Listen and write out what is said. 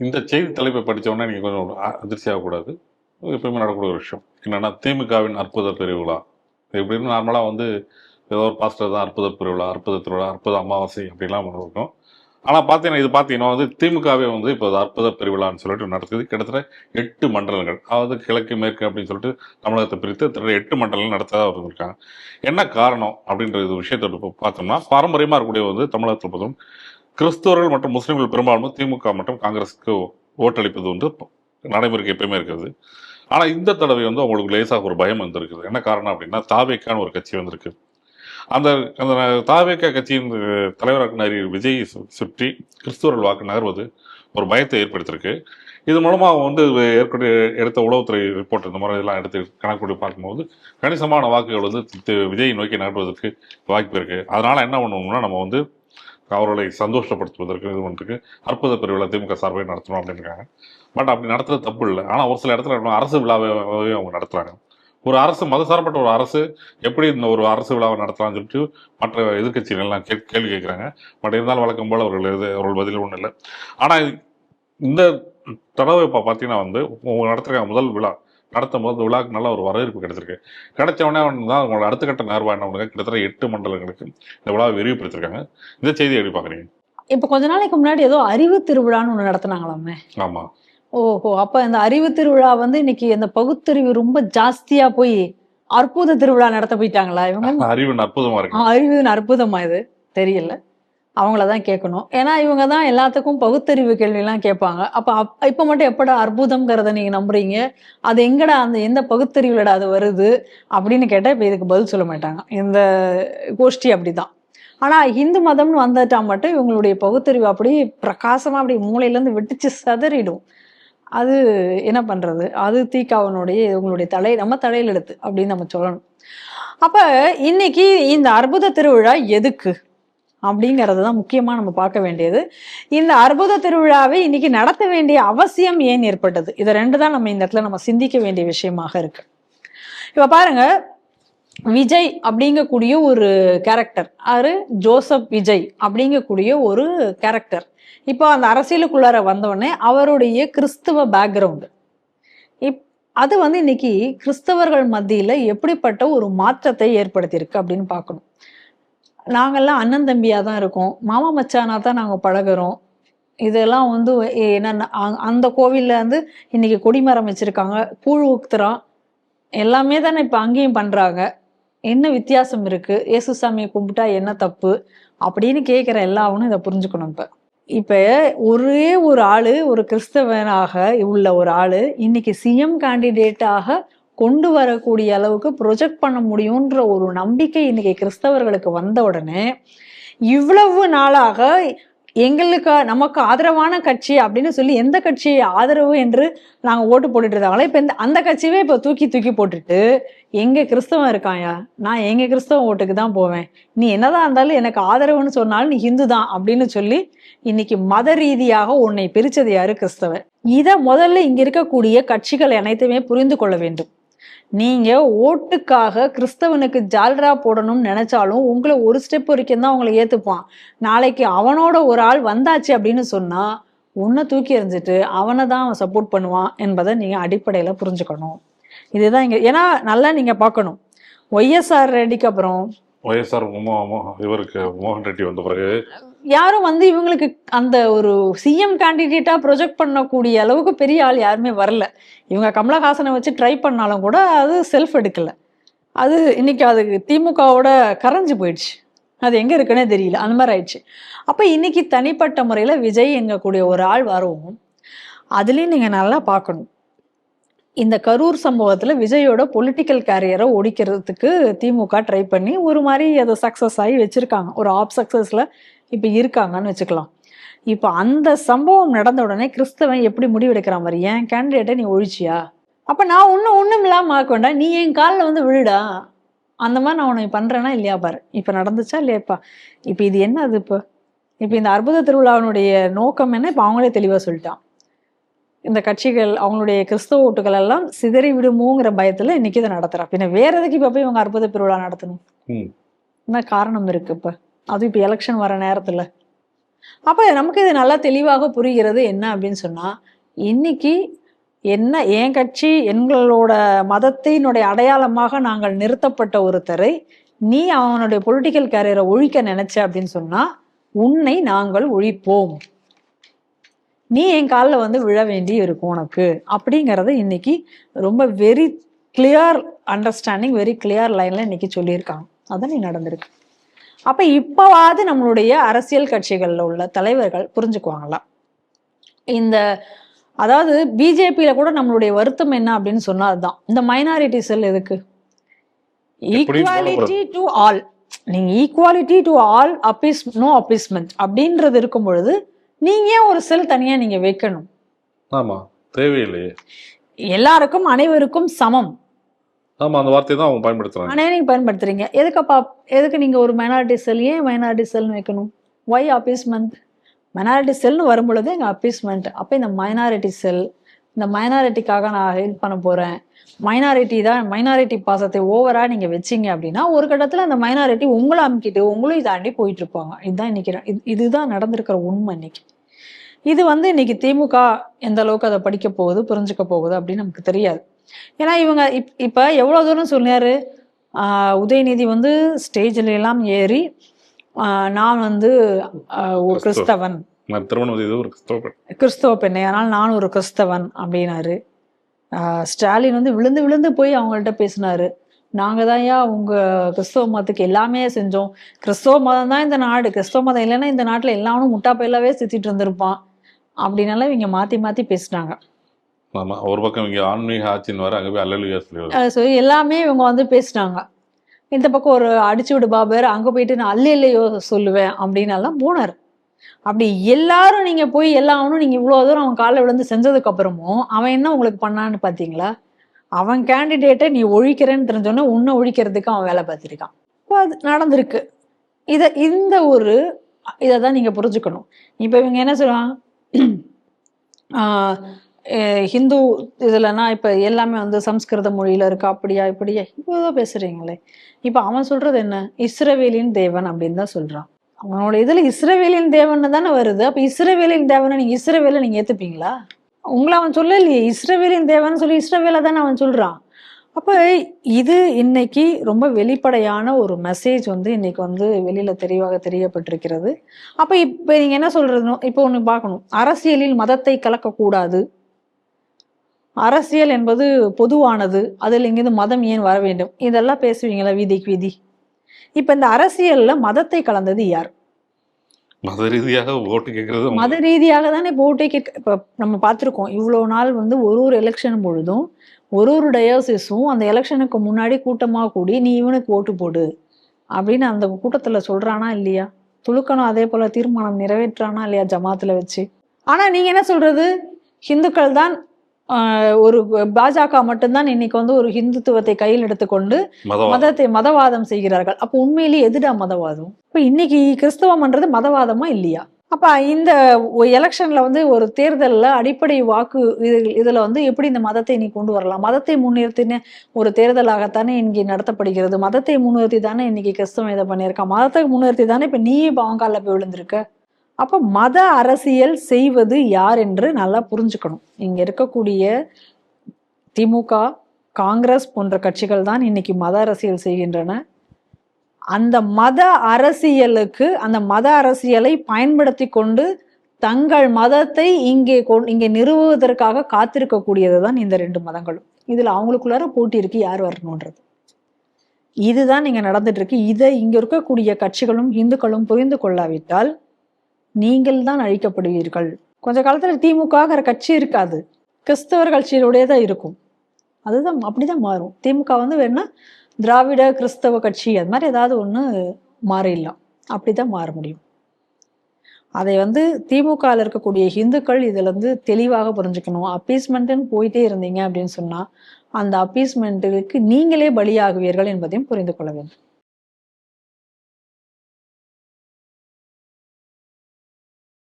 இந்த செய்தி தலைப்பை படித்தவொடனே நீங்கள் கொஞ்சம் அதிர்ச்சியாகக்கூடாது அதிர்ச்சி ஆகக்கூடாது. எப்பயுமே நடக்கூடிய ஒரு விஷயம். என்னென்னா திமுகவின் அற்புத பெருவிழா. எப்படின்னு நார்மலாக வந்து ஏதோ ஒரு பாஸ்டர் தான் அற்புத பெருவிழா அற்புத திருவிழா அற்புத அமாவாசை அப்படிலாம் இருக்கும். ஆனால் பார்த்தீங்கன்னா இது பார்த்தீங்கன்னா வந்து திமுகவே வந்து இப்போ அற்புத பெருவிழான்னு சொல்லிட்டு நடக்குது. கிட்டத்தட்ட எட்டு மண்டலங்கள். அதாவது கிழக்கு மேற்கு அப்படின்னு சொல்லிட்டு தமிழகத்தை பிரித்து கிட்டத்தட்ட எட்டு மண்டலங்கள் நடத்ததாக இருந்திருக்காங்க என்ன காரணம் அப்படின்ற இது விஷயத்தை இப்போ பார்த்தோம்னா பாரம்பரியமாக இருக்கக்கூடிய வந்து தமிழகத்தில் பார்த்தோம் கிறிஸ்தவர்கள் மற்றும் முஸ்லீம்கள் பெரும்பாலும் திமுக மற்றும் காங்கிரஸுக்கு ஓட்டளிப்பது வந்து நடைமுறைக்கு எப்பயுமே இருக்கிறது. ஆனால் இந்த தடவை வந்து அவங்களுக்கு லேசாக ஒரு பயம் வந்திருக்குது. என்ன காரணம் அப்படின்னா தாவேக்கான ஒரு கட்சி வந்திருக்கு. அந்த அந்த தாவேக்கா கட்சியின் தலைவராக நரி விஜய் சுற்றி கிறிஸ்துவர்கள் வாக்கு நகர்வது ஒரு பயத்தை ஏற்படுத்தியிருக்கு. இது மூலமாக வந்து ஏற்கனவே எடுத்த உளவுத்துறை ரிப்போர்ட் இந்த மாதிரி இதெல்லாம் எடுத்து கணக்கு பார்க்கும்போது கணிசமான வாக்குகள் வந்து தி- விஜயை நோக்கி நகர்வதற்கு வாய்ப்பு இருக்குது அதனால் என்ன பண்ணுவோம்னா நம்ம வந்து அவர்களை சந்தோஷப்படுத்துவதற்கு இது பண்ணுறதுக்கு அற்புத பெருவிழா திமுக சார்பை நடத்தணும் அப்படின்னு இருக்காங்க. பட் அப்படி நடத்துறது தப்பு இல்லை. ஆனால் ஒரு சில இடத்துல என்ன அரசு விழாவை அவங்க நடத்துறாங்க. ஒரு அரசு மதசார்பற்ற ஒரு அரசு எப்படி இந்த ஒரு அரசு விழாவை நடத்தலாம்னு சொல்லிட்டு மற்ற எதிர்க்கட்சிகள் எல்லாம் கே கேள்வி கேட்குறாங்க பட் இருந்தாலும் வழக்கம் போல் அவர்கள் எது அவர்கள் பதில் ஒன்றும் இல்லை. ஆனால் இந்த தடவை இப்போ பார்த்தீங்கன்னா வந்து அவங்க நடத்துகிற முதல் விழா நடத்தும் போது விழாக்கு நல்ல ஒரு வரவேற்பு கிடைச்சிருக்கு. கிடைச்ச உடனே தான் அவங்களோட அடுத்த கட்ட நேர்வா என்ன பண்ணுங்க? கிட்டத்தட்ட எட்டு மண்டலங்களுக்கு இந்த விழாவை விரிவுபடுத்திருக்காங்க. இந்த செய்தி எப்படி பார்க்குறீங்க? இப்ப கொஞ்ச நாளைக்கு முன்னாடி ஏதோ அறிவு திருவிழான்னு ஒண்ணு நடத்துனாங்களாமே. ஆமாம் ஓஹோ அப்ப இந்த அறிவு திருவிழா வந்து இன்னைக்கு இந்த பகுத்தறிவு ரொம்ப ஜாஸ்தியா போய் அற்புத திருவிழா நடத்த போயிட்டாங்களா இவங்க? அறிவு அற்புதமா இருக்கு. அறிவு அற்புதமா இது. தெரியல. அவங்கள தான் கேட்கணும். ஏன்னா இவங்க தான் எல்லாத்துக்கும் பகுத்தறிவு கேள்விலாம் கேட்பாங்க. அப்போ அப்- இப்போ மட்டும் எப்படா அற்புதம்ங்கிறத நீங்கள் நம்புறீங்க? அது எங்கடா அந்த எந்த பகுத்தறிவுலடா அது வருது? அப்படின்னு கேட்டால் இப்போ இதுக்கு பதில் சொல்ல மாட்டாங்க. இந்த கோஷ்டி அப்படிதான். ஆனால் இந்து மதம்னு வந்துட்டா மட்டும் இவங்களுடைய பகுத்தறிவு அப்படி பிரகாசமாக அப்படி மூளையிலேருந்து வெட்டிச்சு சதறிடும். அது என்ன பண்ணுறது அது தீக்காவனுடைய இவங்களுடைய தலை நம்ம தலையில் எடுத்து அப்படின்னு நம்ம சொல்லணும். அப்போ இன்னைக்கு இந்த அற்புத திருவிழா எதுக்கு? அப்படிங்கிறது தான் முக்கியமா நம்ம பார்க்க வேண்டியது. இந்த அற்புத திருவிழாவை இன்னைக்கு நடத்த வேண்டிய அவசியம் ஏன் ஏற்பட்டது? இதை ரெண்டு தான் நம்ம இந்த இடத்துல நம்ம சிந்திக்க வேண்டிய விஷயமாக இருக்கு. இப்போ பாருங்க விஜய் அப்படிங்கக்கூடிய ஒரு கேரக்டர் அது ஜோசப் விஜய் அப்படிங்கக்கூடிய ஒரு கேரக்டர் இப்போ அந்த அரசியலுக்குள்ளார வந்தவொடனே அவருடைய கிறிஸ்துவ பேக்ரவுண்டு இப் அது வந்து இன்னைக்கு கிறிஸ்தவர்கள் மத்தியில் எப்படிப்பட்ட ஒரு மாற்றத்தை ஏற்படுத்தியிருக்கு அப்படின்னு பார்க்கணும். நாங்கெல்லாம் அண்ணன் தம்பியாக தான் இருக்கோம். மாமா மச்சானா தான் நாங்கள் பழகுறோம். இதெல்லாம் வந்து என்னென்ன அ- அந்த கோவிலில் வந்து இன்னைக்கு கொடிமரம் வச்சுருக்காங்க. கூழ் ஊத்துறான் எல்லாமே தானே இப்போ அங்கேயும் பண்ணுறாங்க என்ன வித்தியாசம் இருக்கு? இயேசுசாமியை கும்பிட்டா என்ன தப்பு? அப்படின்னு கேட்குற எல்லாவனும் இதை புரிஞ்சுக்கணும் இப்போ. இப்போ ஒரே ஒரு ஆள் ஒரு கிறிஸ்தவனாக உள்ள ஒரு ஆள் இன்னைக்கு சிஎம் கேண்டிடேட்டாக கொண்டு வரக்கூடிய அளவுக்கு ப்ரொஜெக்ட் பண்ண முடியுன்ற ஒரு நம்பிக்கை இன்னைக்கு கிறிஸ்தவர்களுக்கு வந்த உடனே இவ்வளவு நாளாக எங்களுக்கு நமக்கு ஆதரவான கட்சி அப்படின்னு சொல்லி எந்த கட்சி ஆதரவு என்று நாங்க ஓட்டு போட்டுட்டு இருந்தாங்களோ இப்ப இந்த அந்த கட்சியவே இப்ப தூக்கி தூக்கி போட்டுட்டு எங்க கிறிஸ்தவன் இருக்காயா நான் எங்க கிறிஸ்தவ ஓட்டுக்கு தான் போவேன். நீ என்னதான் இருந்தாலும் எனக்கு ஆதரவுன்னு சொன்னாலும் நீ ஹிந்து தான் அப்படின்னு சொல்லி இன்னைக்கு மத ரீதியாக உன்னை பிரிச்சது யாரு கிறிஸ்தவன்? இத முதல்ல இங்க இருக்கக்கூடிய கட்சிகள் அனைத்துமே புரிந்து கொள்ள வேண்டும். நீங்க ஓட்டுக்காக கிறிஸ்தவனுக்கு ஜால்ரா போடணும்னு நினைச்சாலும் உங்களை ஒரு ஸ்டெப் வரைக்கும் தான் உங்களை ஏத்துப்பான். நாளைக்கு அவனோட ஒரு ஆள் வந்தாச்சு அப்படின்னு சொன்னா உன்னை தூக்கி எறிஞ்சிட்டு அவனை தான் அவன் சப்போர்ட் பண்ணுவான் என்பதை நீங்க அடிப்படையில புரிஞ்சுக்கணும். இதுதான் இங்க ஏன்னா நல்லா நீங்க பார்க்கணும். ஒய்எஸ்ஆர் ரெட்டிக்கு அப்புறம் ஒய்எஸ்ஆர் இவருக்கு மோகன் ரெட்டி வந்த பிறகு யாரும் வந்து இவங்களுக்கு அந்த ஒரு சிஎம் கேண்டிடேட்டா ப்ரொஜெக்ட் பண்ணக்கூடிய அளவுக்கு பெரிய ஆள் யாருமே வரல. இவங்க கமலஹாசனை வச்சு ட்ரை பண்ணாலும் கூட அது செல்ஃப் எடுக்கல. அது இன்னைக்கு அது திமுகவோட கரைஞ்சு போயிடுச்சு. அது எங்க இருக்குன்னே தெரியல. அந்த மாதிரி ஆயிடுச்சு. அப்ப இன்னைக்கு தனிப்பட்ட முறையில விஜய் எங்கக்கூடிய ஒரு ஆள் வரவும். அதுலயும் நீங்க நல்லா பார்க்கணும். இந்த கரூர் சம்பவத்தில் விஜயோட பொலிட்டிக்கல் கேரியரை ஒடிக்கிறதுக்கு திமுக ட்ரை பண்ணி ஒரு மாதிரி அதை சக்சஸ் ஆகி வச்சுருக்காங்க. ஒரு ஆப் சக்ஸஸில் இப்ப இருக்காங்கன்னு வச்சுக்கலாம். இப்ப அந்த சம்பவம் நடந்த உடனே கிறிஸ்தவன் எப்படி முடிவெடுக்கிற மாதிரி ஏன் கேண்டிடேட்டை நீ ஒழிச்சியா? அப்ப நான் ஒன்றும் ஒன்றும் இல்லாம ஆக்க வேண்டாம். நீ என் காலில் வந்து விழுடா. அந்த மாதிரி நான் உனக்கு பண்றேனா இல்லையா பாரு? இப்ப நடந்துச்சா இல்லையாப்பா இப்ப? இது என்ன அது இப்போ? இப்ப இந்த அற்புத திருவிழாவினுடைய நோக்கம் என்ன? இப்ப அவங்களே தெளிவா சொல்லிட்டான். இந்த கட்சிகள் அவங்களுடைய கிறிஸ்தவ ஓட்டுகள் எல்லாம் சிதறி விடுமோங்கிற பயத்துல இன்னைக்கு இதை நடத்துறா பின்ன வேற எதுக்கு இப்ப போய் இவங்க அற்புத திருவிழா நடத்தணும். என்ன காரணம் இருக்கு இப்ப? அதுவும் இப்போ எலெக்ஷன் வர நேரத்தில். அப்போ நமக்கு இது நல்லா தெளிவாக புரிகிறது என்ன அப்படின்னு சொன்னால் இன்னைக்கு என்ன என் கட்சி எங்களோட மதத்தினுடைய அடையாளமாக நாங்கள் நிறுத்தப்பட்ட ஒருத்தரை நீ அவனுடைய பொலிட்டிக்கல் கேரியரை ஒழிக்க நினைச்ச அப்படின்னு சொன்னா உன்னை நாங்கள் ஒழிப்போம். நீ என் காலில் வந்து விழ வேண்டி இருக்கும் உனக்கு. அப்படிங்கிறத இன்னைக்கு ரொம்ப very clear understanding very clear லைன்ல இன்னைக்கு சொல்லியிருக்காங்க. அதான் நீ நடந்திருக்கு. அப்ப இப்பவாவது நம்மளுடைய அரசியல் கட்சிகள்ல உள்ள தலைவர்கள் புரிஞ்சுக்குவாங்களா? இந்த அதாவது பிஜேபியில கூட நம்மளுடைய வருத்தம் என்ன அப்படின்னு சொன்னா அதுதான். இந்த மைனாரிட்டி செல் எதுக்கு? ஈக்குவாலிட்டி டு ஆல் நீங்க equality to all appease no appeasement அப்படின்றது இருக்கும் பொழுது நீங்க ஏன் ஒரு செல் தனியா நீங்க வைக்கணும்? ஆமா தேவையில்லையே. எல்லாருக்கும் அனைவருக்கும் சமம். ஆமாம் அந்த வார்த்தையை தான் அவங்க பயன்படுத்துறாங்க. ஆனால் நீங்கள் பயன்படுத்துறீங்க. எதுக்கப்பா எதுக்கு நீங்க ஒரு மைனாரிட்டி செல் ஏன் மைனாரிட்டி செல்னு வைக்கணும்? ஒய் அப்பீஸ்மெண்ட் மைனாரிட்டி செல்னு வரும்பொழுது எங்க அப்பீஸ்மெண்ட் அப்போ இந்த மைனாரிட்டி செல் இந்த மைனாரிட்டிக்காக நான் ஹெல்ப் பண்ண போறேன். மைனாரிட்டி தான் மைனாரிட்டி பாசத்தை ஓவரா நீங்க வச்சீங்க அப்படின்னா ஒரு கட்டத்துல அந்த மைனாரிட்டி உங்களை அமுக்கிட்டு உங்களும் தாண்டி போயிட்டு இருப்பாங்க. இதுதான் இன்னைக்கு இது- இதுதான் நடந்திருக்கிற உண்மை இன்னைக்கு. இது வந்து இன்னைக்கு திமுக எந்த அளவுக்கு அதை படிக்க போகுது புரிஞ்சுக்க போகுது அப்படின்னு நமக்கு தெரியாது. ஏன்னா இவங்க இப் இப்போ எவ்வளோ தூரம் சொன்னாரு ஆஹ் உதயநிதி வந்து ஸ்டேஜில் எல்லாம் ஏறி ஆஹ் நான் வந்து ஒரு கிறிஸ்தவ. கிறிஸ்தவன். கிறிஸ்தவ பெண். கிறிஸ்தவ பெண்ணை ஆனால் நான் ஒரு கிறிஸ்தவன் அப்படின்னாரு. ஸ்டாலின் வந்து விழுந்து விழுந்து போய் அவங்கள்ட்ட பேசினாரு. நாங்க தான் உங்க கிறிஸ்தவ மதத்துக்கு எல்லாமே செஞ்சோம். கிறிஸ்தவ மதம் தான் இந்த நாடு. கிறிஸ்தவ மதம் இல்லைன்னா இந்த நாட்டுல எல்லாரும் முட்டா பயிலாவே சுத்திட்டு இருந்திருப்பான். அப்படின்னால இவங்க மாத்தி மாத்தி பேசினாங்க. ஆமாம் ஒரு பக்கம் இங்கே ஆன்மீக ஆட்சின்னு வர அங்கே போய் அல்லலுயா சொல்லி சொல்லி எல்லாமே இவங்க வந்து பேசினாங்க. இந்த பக்கம் ஒரு அடிச்சு விடு பாபர் அங்க போயிட்டு நான் அல்ல இல்லையோ சொல்லுவேன் அப்படின்னு எல்லாம் போனார். அப்படி எல்லாரும் நீங்க போய் எல்லாவனும் நீங்க இவ்வளவு தூரம் அவன் காலை விழுந்து செஞ்சதுக்கு அப்புறமும் அவன் என்ன உங்களுக்கு பண்ணான்னு பாத்தீங்களா? அவன் கேண்டிடேட்டை நீ ஒழிக்கிறேன்னு தெரிஞ்சோன்னே உன்னை ஒழிக்கிறதுக்கு அவன் வேலை பார்த்திருக்கான். இப்போ அது நடந்திருக்கு. இத இந்த ஒரு இதை தான் நீங்க புரிஞ்சுக்கணும். இப்போ இவங்க என்ன சொல்லுவாங்க? ஆஹ் ஹிந்து இதுலனா இப்ப எல்லாமே வந்து சம்ஸ்கிருத மொழியில இருக்கா அப்படியா இப்படியா இப்போதான் பேசுறீங்களே. இப்ப அவன் சொல்றது என்ன? இஸ்ரவேலின் தேவன் அப்படின்னு தான் சொல்றான். அவனோட இதுல இஸ்ரவேலின் தேவன் தானே வருது. அப்ப இஸ்ரவேலின் தேவனை நீங்க இஸ்ரவேல நீங்க ஏத்துப்பீங்களா? உங்களை அவன் சொல்லலையே. இஸ்ரவேலின் தேவன் சொல்லி இஸ்ரவேல தானே அவன் சொல்றான். அப்ப இது இன்னைக்கு ரொம்ப வெளிப்படையான ஒரு மெசேஜ் வந்து இன்னைக்கு வந்து வெளியில தெளிவாக தெரியப்பட்டிருக்கிறது. அப்ப இப்ப நீங்க என்ன சொல்றது? இப்போ ஒண்ணு பார்க்கணும். அரசியலில் மதத்தை கலக்கக்கூடாது. அரசியல் என்பது பொதுவானது. அதில் இங்கிருந்து மதம் ஏன் வர வேண்டும்? இதெல்லாம் பேசுவீங்களா வீதிக்கு வீதி? இப்ப இந்த அரசியல்ல மதத்தை கலந்தது யார்? மத ரீதியாக ஓட்டு கேட்கறது மத ரீதியாக தானே இப்போ ஓட்டே கேட்க இப்போ நம்ம பார்த்துருக்கோம். இவ்வளோ நாள் வந்து ஒரு ஒரு எலெக்ஷன் பொழுதும் ஒரு ஒரு டயோசிஸும் அந்த எலெக்ஷனுக்கு முன்னாடி கூட்டமாக கூடி நீ இவனுக்கு ஓட்டு போடு அப்படின்னு அந்த கூட்டத்தில் சொல்றானா இல்லையா? துலுக்கணும் அதே போல தீர்மானம் நிறைவேற்றானா இல்லையா ஜமாத்துல வச்சு? ஆனா நீங்க என்ன சொல்றது? ஹிந்துக்கள் தான் ஒரு பாஜக மட்டும்தான் இன்னைக்கு வந்து ஒரு ஹிந்துத்துவத்தை கையில் எடுத்துக்கொண்டு மதத்தை மதவாதம் செய்கிறார்கள். அப்போ உண்மையிலேயே எதுடா மதவாதம்? இப்போ இன்னைக்கு கிறிஸ்தவம்ன்றது மதவாதமா இல்லையா? அப்ப இந்த எலெக்ஷன்ல வந்து ஒரு தேர்தல்ல அடிப்படை வாக்கு இது இதுல வந்து எப்படி இந்த மதத்தை நீ கொண்டு வரலாம்? மதத்தை முன்னிறுத்தின ஒரு தேர்தலாகத்தானே இங்கே நடத்தப்படுகிறது? மதத்தை முன்னிறுத்தி தானே இன்னைக்கு கிறிஸ்தவம் இதை பண்ணியிருக்கான் மதத்தை முன்னிறுத்தி தானே இப்ப நீயே பாவங்கால போய் விழுந்திருக்க? அப்போ மத அரசியல் செய்வது யார் என்று நல்லா புரிஞ்சுக்கணும். இங்கே இருக்கக்கூடிய திமுக காங்கிரஸ் போன்ற கட்சிகள் தான் இன்னைக்கு மத அரசியல் செய்கின்றன. அந்த மத அரசியலுக்கு அந்த மத அரசியலை பயன்படுத்தி கொண்டு தங்கள் மதத்தை இங்கே இங்கே நிறுவுவதற்காக காத்திருக்கக்கூடியது தான் இந்த ரெண்டு மதங்களும். இதில் அவங்களுக்குள்ளார போட்டி இருக்கு யார் வரணுன்றது. இதுதான் நீங்கள் நடந்துட்டு இருக்கு. இதை இங்கே இருக்கக்கூடிய கட்சிகளும் இந்துக்களும் புரிந்து கொள்ளாவிட்டால் நீங்கள் தான் அழிக்கப்படுவீர்கள். கொஞ்ச காலத்தில் திமுகங்கிற கட்சி இருக்காது. கிறிஸ்தவர் கட்சியிலுடைய தான் இருக்கும். அதுதான் அப்படிதான் மாறும். திமுக வந்து வேணா திராவிட கிறிஸ்தவ கட்சி அது மாதிரி ஏதாவது ஒன்று மாறிடலாம். அப்படிதான் மாற முடியும். அதை வந்து திமுகவில் இருக்கக்கூடிய இந்துக்கள் இதில் வந்து தெளிவாக புரிஞ்சுக்கணும். அப்பீஸ்மெண்ட்டுன்னு போயிட்டே இருந்தீங்க அப்படின்னு சொன்னால் அந்த அப்பீஸ்மெண்ட்டுக்கு நீங்களே பலியாகுவீர்கள் என்பதையும் புரிந்து கொள்ள வேண்டும்.